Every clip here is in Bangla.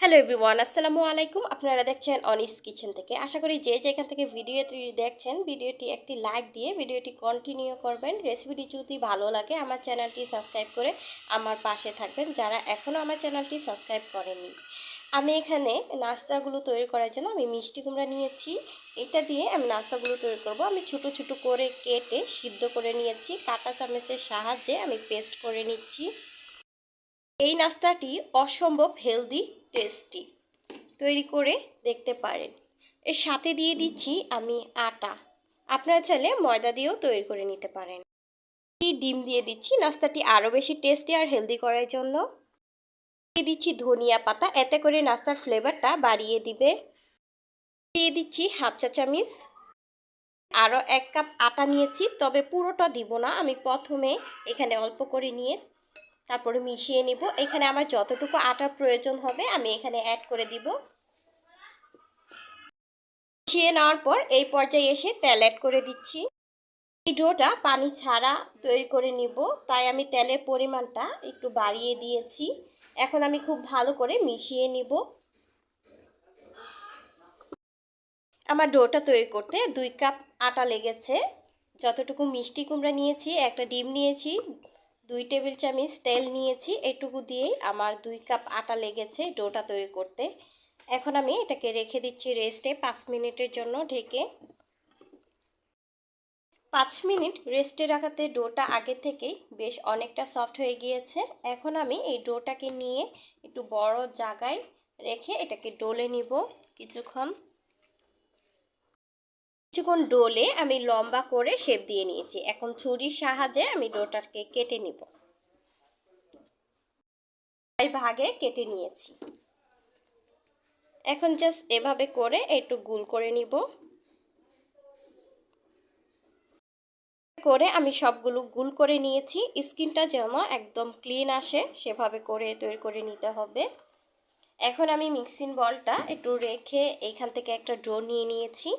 হ্যালো এভরিওয়ান আসসালামু আলাইকুম। আপনারা দেখছেন অনিস কিচেন থেকে। আশা করি যে যেখান থেকে ভিডিওটি দেখছেন ভিডিওটি একটি লাইক দিয়ে ভিডিওটি কন্টিনিউ করবেন। রেসিপিটি যদি ভালো লাগে, আমার চ্যানেলটি সাবস্ক্রাইব করে আমার পাশে থাকবেন, যারা এখনও আমার চ্যানেলটি সাবস্ক্রাইব করেনি আমি এখানে নাস্তাগুলো তৈরি করার জন্য আমি মিষ্টি কুমড়া নিয়েছি। এটা দিয়ে আমি নাস্তাগুলো তৈরি করব। আমি ছোট ছোট করে কেটে সিদ্ধ করে নিয়েছি। কাঁটা চামচের সাহায্যে আমি পেস্ট করে নিচ্ছি। এই নাস্তাটি অসম্ভব হেলদি টেস্টি তৈরি করে দেখতে পারেন। এর সাথে দিয়ে দিচ্ছি আমি আটা। আপনারা চাইলে ময়দা দিয়েও তৈরি করে নিতে পারেন। ডিম দিয়ে দিচ্ছি। নাস্তাটি আরও বেশি টেস্টি আর হেলদি করার জন্য। দিয়ে দিচ্ছি ধনিয়া পাতা। এতে করে নাস্তার ফ্লেভারটা বাড়িয়ে দিবে। দিয়ে দিচ্ছি হাফ চা চামিচ। আরও এক কাপ আটা নিয়েছি। তবে পুরোটা দিব না। আমি প্রথমে এখানে অল্প করে নিয়ে তারপরে মিশিয়ে নিব। এখানে আমার যতটুকু আটার প্রয়োজন হবে আমি এখানে অ্যাড করে দিব। মিশিয়ে নেওয়ার পর এই পর্যায়ে এসে তেল অ্যাড করে দিচ্ছি। এই ডোটা পানি ছাড়া তৈরি করে নিব, তাই আমি তেলের পরিমাণটা একটু বাড়িয়ে দিয়েছি। এখন আমি খুব ভালো করে মিশিয়ে নিব। আমার ডোটা তৈরি করতে দুই কাপ আটা লেগেছে। যতটুকু মিষ্টি কুমড়া নিয়েছি, একটা ডিম নিয়েছি দুই টেবিল চামচ তেল নিয়েছি, এটুকু দিয়েই আমার দুই কাপ আটা লেগেছে ডোটা তৈরি করতে। এখন আমি এটাকে রেখে দিচ্ছি রেস্টে পাঁচ মিনিটের জন্য ঢেকে। পাঁচ মিনিট রেস্টে রাখাতে ডোটা আগে থেকেই বেশ অনেকটা সফট হয়ে গিয়েছে। এখন আমি এই ডোটাকে নিয়ে একটু বড় জায়গায় রেখে এটাকে ডোলে নিব। কিছুক্ষণ কিছুক্ষণ ডোলে আমি লম্বা করে শেপ দিয়ে নিয়েছি। এখন ছুরির সাহায্যে আমি ডোটাকে কেটে নিব। ভাগে কেটে নিয়েছি। এখন জাস্ট এভাবে করে একটু গুল করে নিব। করে আমি সবগুলো গুল করে নিয়েছি। স্কিনটা যেন একদম ক্লিন আসে, সেভাবে করে তৈরি করে নিতে হবে। এখন আমি মিক্সিং বলটা একটু রেখে এইখান থেকে একটা ডো নিয়ে নিয়েছি।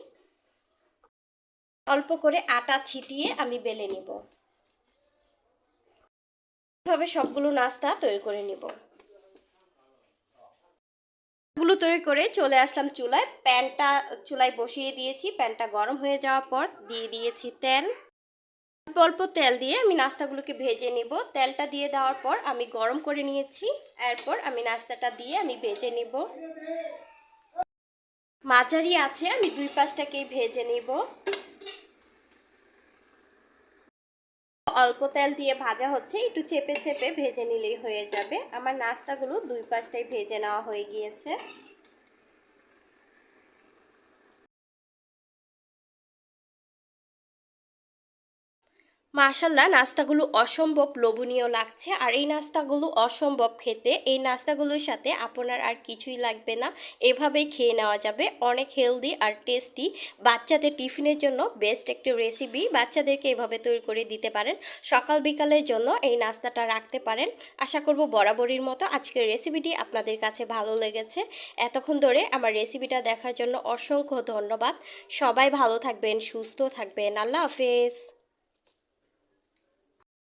অল্প করে আটা ছিটিয়ে আমি বেলে নিব। এভাবে সবগুলো নাস্তা তৈরি করে নিব। গুলো তৈরি করে চলে আসলাম চুলায়। প্যানটা, চুলায় বসিয়ে দিয়েছি। প্যানটা গরম হয়ে যাওয়ার পর দিয়ে দিয়েছি তেল। অল্প অল্প তেল দিয়ে আমি নাস্তাগুলোকে ভেজে নিব। তেলটা দিয়ে দেওয়ার পর আমি গরম করে নিয়েছি। এরপর আমি নাস্তাটা দিয়ে আমি ভেজে নিব। মাঝারি আছে, আমি দুই পাশটাকেই ভেজে নিব। অল্প তেল দিয়ে ভাজা হচ্ছে, একটু চেপে চেপে ভেজে নিলেই হয়ে যাবে। আমার নাস্তাগুলো দুই পাশটাই ভেজে নেওয়া হয়ে গিয়েছে। মাশাল্লাহ নাস্তাগুলো অসম্ভব লোভনীয় লাগছে। আর এই নাস্তাগুলো অসম্ভব খেতে। এই নাস্তাগুলোর সাথে আপনার আর কিছুই লাগবে না। এভাবেই খেয়ে নেওয়া যাবে। অনেক হেলদি আর টেস্টি বাচ্চাদের টিফিনের জন্য বেস্ট একটি রেসিপি বাচ্চাদেরকে এভাবে তৈরি করে দিতে পারেন। সকাল বিকালের জন্য এই নাস্তাটা রাখতে পারেন। আশা করব বরাবরের মতো আজকের রেসিপিটি আপনাদের কাছে ভালো লেগেছে। এতক্ষণ ধরে আমার রেসিপিটা দেখার জন্য অসংখ্য ধন্যবাদ। সবাই ভালো থাকবেন, সুস্থ থাকবেন। আল্লাহ হাফেজ।